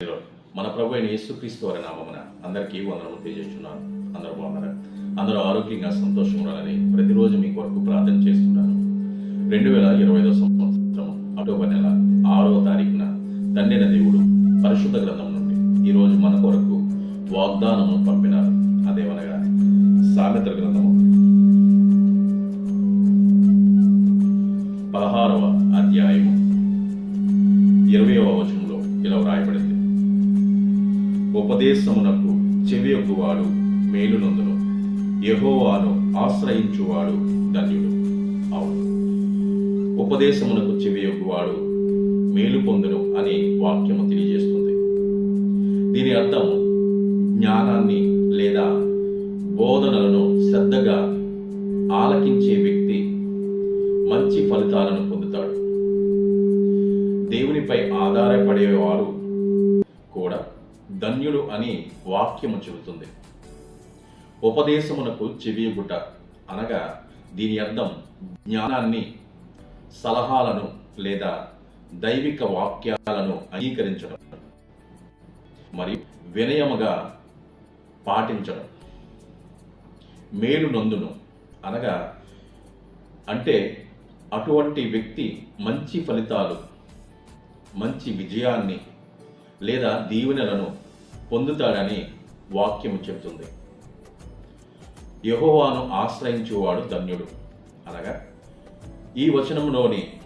మన ప్రభు అయిన యేసుక్రీస్తు వారి నామమున అందరికీ వందనము తెలియజేస్తున్నాను. అందరూ బాగున్నారు? అందరూ ఆరోగ్యంగా సంతోషంగా ఉండాలని ప్రతిరోజు మీ కొరకు ప్రార్థన చేస్తున్నాను. రెండు వేల ఇరవై ఐదో సంవత్సరం అక్టోబర్ నెల ఆరవ తారీఖున తండ్రిన దేవుడు పరిశుద్ధ గ్రంథం నుండి ఈరోజు మన కొరకు వాగ్దానమును పంపినారు. అదేమనగా సామెతల గ్రంథము పదహారవ అధ్యాయము ఇరవయవ వచనం. ఉపదేశమునకు చెవియొగ్గువాడు మేలునందును. యహోవాను ఆశ్రయించువాడు ధన్యుడు. అవును. ఉపదేశమునకు చెవియొగ్గువాడు మేలు పొందును అని వాక్యము తెలియజేస్తుంది. దీని అర్థం జ్ఞానాన్ని లేదా బోధనలను శ్రద్ధగా ఆలకించే వ్యక్తి మంచి ఫలితాలను పొందుతాడు. దేవునిపై ఆధారపడేవారు ధన్యులు అని వాక్యము చెబుతుంది. ఉపదేశమునకు చెవియగుట అనగా దీని అర్థం జ్ఞానాన్ని సలహాలను లేదా దైవిక వాక్యాలను అంగీకరించడం మరియు వినయముగా పాటించడం. మేలు నందును అనగా అంటే అటువంటి వ్యక్తి మంచి ఫలితాలు మంచి విజయాన్ని లేదా దీవెనలను పొందుతాడని వాక్యము చెబుతుంది. యహోవాను ఆశ్రయించువాడు ధన్యుడు. అనగా ఈ వచనంలోని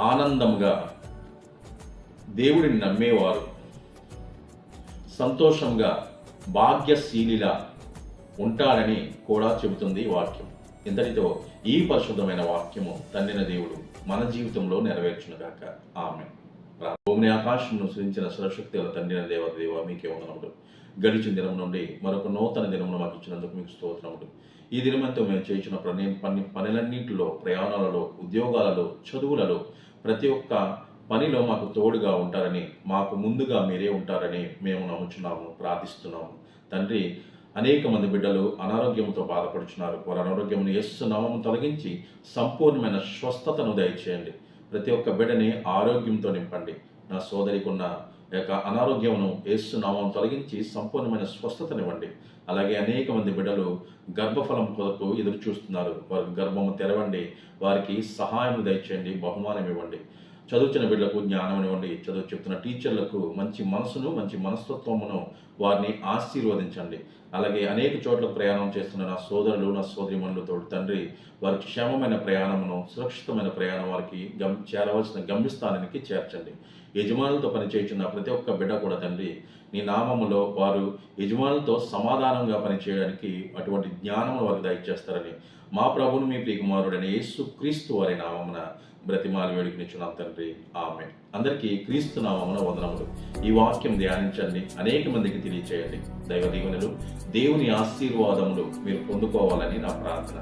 ఆనందంగా దేవుడిని నమ్మేవారు. సంతోషంగా భాగ్యశీలిలా ఉంటాడని కూడా చెబుతుంది వాక్యం. ఇంతటితో ఈ పరిశుద్ధమైన వాక్యము తండ్రిన దేవుడు మన జీవితంలో నెరవేర్చునుగాక. ఆమె భూమిని ఆకాశంను సృజించిన సరశక్తుల తండ్రిన దేవ దేవ మీకే వందనములు. గడిచిన దినం నుండి మరొక నూతన దినమును మాకు ఇచ్చినందుకు మీకు స్తోత్రములు. ఈ దినమంతా మేము చేసిన పని పని పనులన్నింటిలో ప్రయాణాలలో ఉద్యోగాలలో చదువులలో ప్రతి ఒక్క పనిలో మాకు తోడుగా ఉంటారని మాకు ముందుగా మీరే ఉంటారని మేము నమ్ముచున్నాము ప్రార్థిస్తున్నాము. తండ్రి అనేక మంది బిడ్డలు అనారోగ్యంతో బాధపడుచున్నారు. వారి అనారోగ్యమును యస్సు నామము తొలగించి సంపూర్ణమైన స్వస్థతను దయచేయండి. ప్రతి ఒక్క బిడ్డని ఆరోగ్యంతో నింపండి. నా సోదరికున్న యొక్క అనారోగ్యమును ఏసునామం తొలగించి సంపూర్ణమైన స్వస్థతనివ్వండి. అలాగే అనేక మంది బిడ్డలు గర్భఫలం కొరకు ఎదురు చూస్తున్నారు వారి గర్భము తెరవండి. వారికి సహాయం దయచేయండి. బహుమానం ఇవ్వండి చదువుతున్న బిడ్డలకు జ్ఞానం ఇవ్వండి చదువు చెప్తున్న టీచర్లకు మంచి మనసును మంచి మనస్తత్వమును వారిని ఆశీర్వదించండి. అలాగే అనేక చోట్ల ప్రయాణం చేస్తున్న నా సోదరులు నా సోదరిమణులతో తండ్రి వారికి క్షేమమైన ప్రయాణమును సురక్షితమైన ప్రయాణం వారికి గమ్ చేరవలసిన గమ్యస్థానానికి చేర్చండి. యజమానులతో పనిచేయుచున్న ప్రతి ఒక్క బిడ్డ కూడా తండ్రి నీ నామములో వారు యజమానులతో సమాధానంగా పనిచేయడానికి అటువంటి జ్ఞానమును వారికి దయచేస్తారని మా ప్రభుని మీ ప్రియకుమారుడైన యేసు క్రీస్తు వారి నామమున బ్రతిమాలి వేడుకునిచ్చున్నాం తండ్రి. ఆమె అందరికీ క్రీస్తు నామమున వందనములు. ఈ వాక్యం ధ్యానించండి. అనేక మందికి తెలియచేయండి. దైవ దీవెనలు దేవుని ఆశీర్వాదములు మీరు పొందుకోవాలని నా ప్రార్థన.